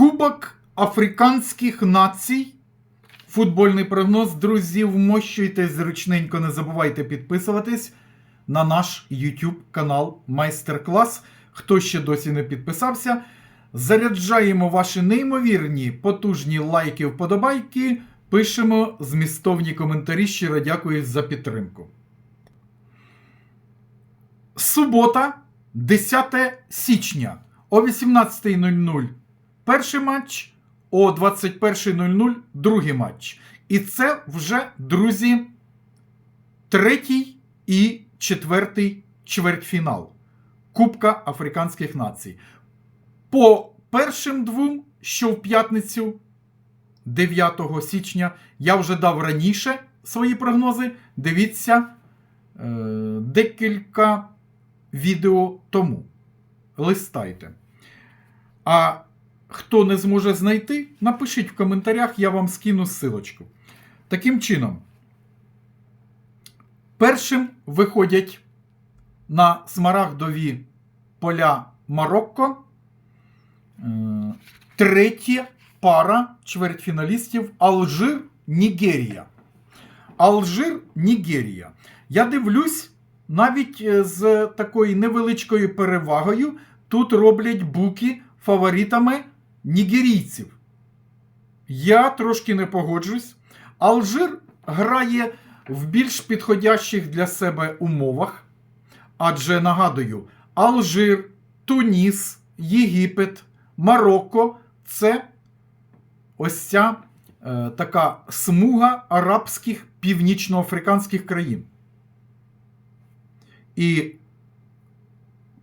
Кубок африканських націй. Футбольний прогноз. Друзі, вмощуйтесь зручненько, не забувайте підписуватись на наш YouTube канал Майстер-клас. Хто ще досі не підписався, заряджаємо ваші неймовірні потужні лайки, вподобайки. Пишемо змістовні коментарі. Щиро дякую за підтримку. Субота, 10 січня о 18.00 перший матч, о 21.00 другий матч. І це вже, друзі, третій і четвертий чвертьфінал Кубка Африканських націй. По першим двом, що в п'ятницю, 9 січня, я вже дав раніше свої прогнози. Дивіться е, декілька відео тому. Листайте. А хто не зможе знайти, напишіть в коментарях, я вам скину ссылочку. Таким чином, першим виходять на смарагдові поля Марокко. Е, Третя пара чвертьфіналістів Алжир Нігерія. Алжир Нігерія. Я дивлюсь, навіть е, з такою невеличкою перевагою тут роблять буки фаворитами нігерійців. Я трошки не погоджусь. Алжир грає в більш підходящих для себе умовах. Адже нагадую, Алжир, Туніс, Єгипет, Марокко це ось ця е, така смуга арабських північноафриканських країн. І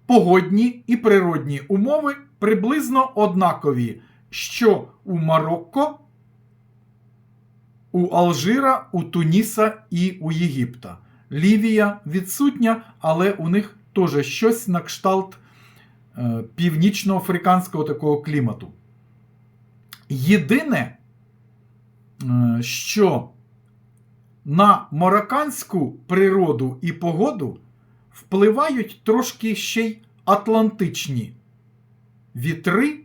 погодні і природні умови приблизно однакові, що у Марокко, у Алжира, у Туніса і у Єгипта. Лівія відсутня, але у них теж щось на кшталт е, північноафриканського такого клімату. Єдине, е, що на марокканську природу і погоду впливають трошки ще й атлантичні вітри,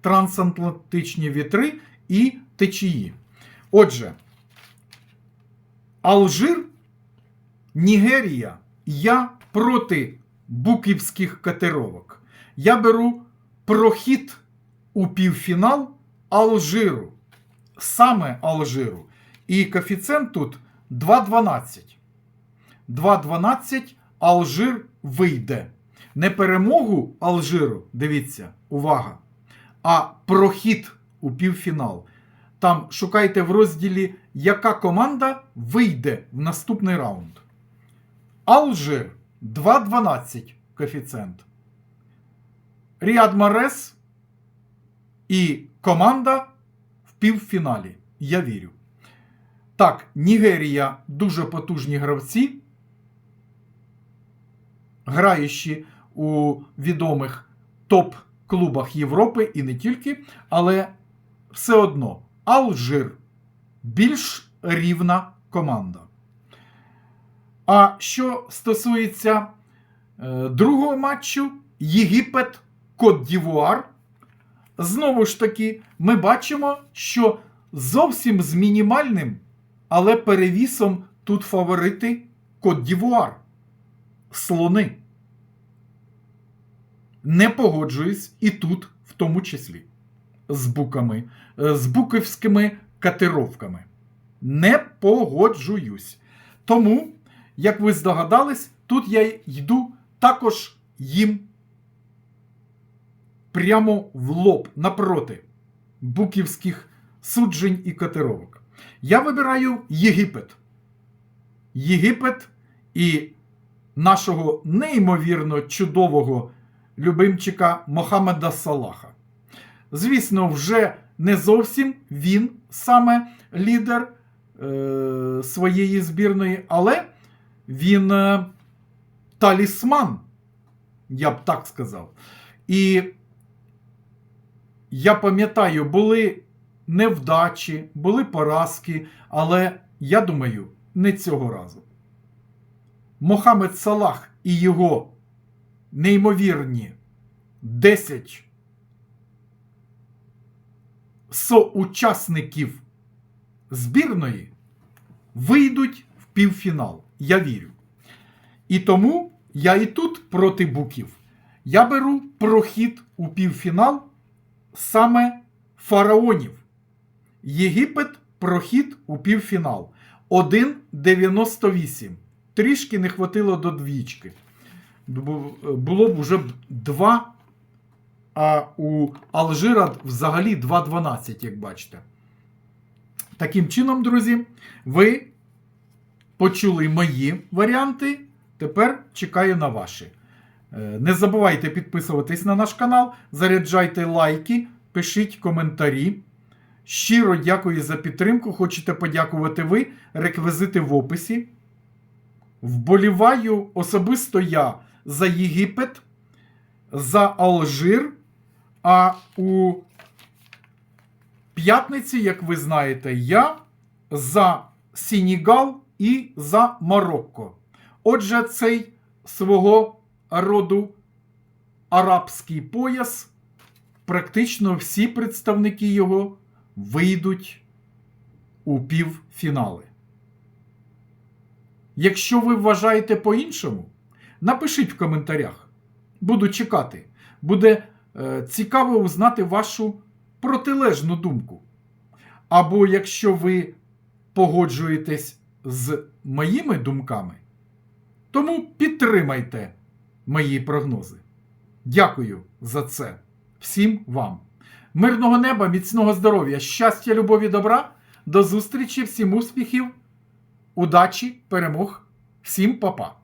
трансатлантичні вітри і течії. Отже, Алжир, Нігерія, я проти буківських катеровок. Я беру прохід у півфінал Алжиру. Саме Алжиру. І коефіцієнт тут 2,12. 2,12 Алжир вийде. Не перемогу Алжиру, дивіться, увага, а прохід у півфінал. Там шукайте в розділі, яка команда вийде в наступний раунд. Алжир 2,12 коефіцієнт. Ріад Марес і команда в півфіналі. Я вірю. Так, Нігерія дуже потужні гравці, граючи у відомих топ-клубах Європи і не тільки, але все одно Алжир більш рівна команда. А що стосується е, другого матчу, Єгипет Кот Дівуар, знову ж таки, ми бачимо, що зовсім з мінімальним, але перевісом тут фаворити Кот Дівуар. Слони. Не погоджуюсь і тут, в тому числі, з буками, е, з буківськими катировками. Не погоджуюсь. Тому, як ви здогадались, тут я йду також їм прямо в лоб напроти буківських суджень і катировок. Я вибираю Єгипет. Єгипет і нашого неймовірно чудового любимчика Мохаммеда Салаха. Звісно, вже не зовсім він саме лідер е, своєї збірної, але він е, талісман, я б так сказав. І я пам'ятаю, були невдачі, були поразки, але я думаю, не цього разу. Мохамед Салах і його неймовірні 10 соучасників збірної вийдуть в півфінал. Я вірю. І тому я і тут проти буків. Я беру прохід у півфінал саме фараонів. Єгипет прохід у півфінал. 1,98. Трішки не хватило до двічки. Бу- Було б вже 2, а у Алжира взагалі 2,12, як бачите. Таким чином, друзі, ви почули мої варіанти. Тепер чекаю на ваші. Е, Не забувайте підписуватись на наш канал, заряджайте лайки, пишіть коментарі. Щиро дякую за підтримку. Хочете подякувати ви? Реквізити в описі. Вболіваю особисто я за Єгипет, за Алжир. А у п'ятниці, як ви знаєте, я за Сенігал і за Марокко. Отже, цей свого роду арабський пояс, практично всі представники його вийдуть у півфінали. Якщо ви вважаєте по-іншому, напишіть в коментарях. Буду чекати. Буде е, цікаво узнати вашу протилежну думку. Або якщо ви погоджуєтесь з моїми думками, тому підтримайте мої прогнози. Дякую за це всім вам. Мирного неба, міцного здоров'я, щастя, любові, добра. До зустрічі, всім успіхів, удачі, перемог, всім па-па.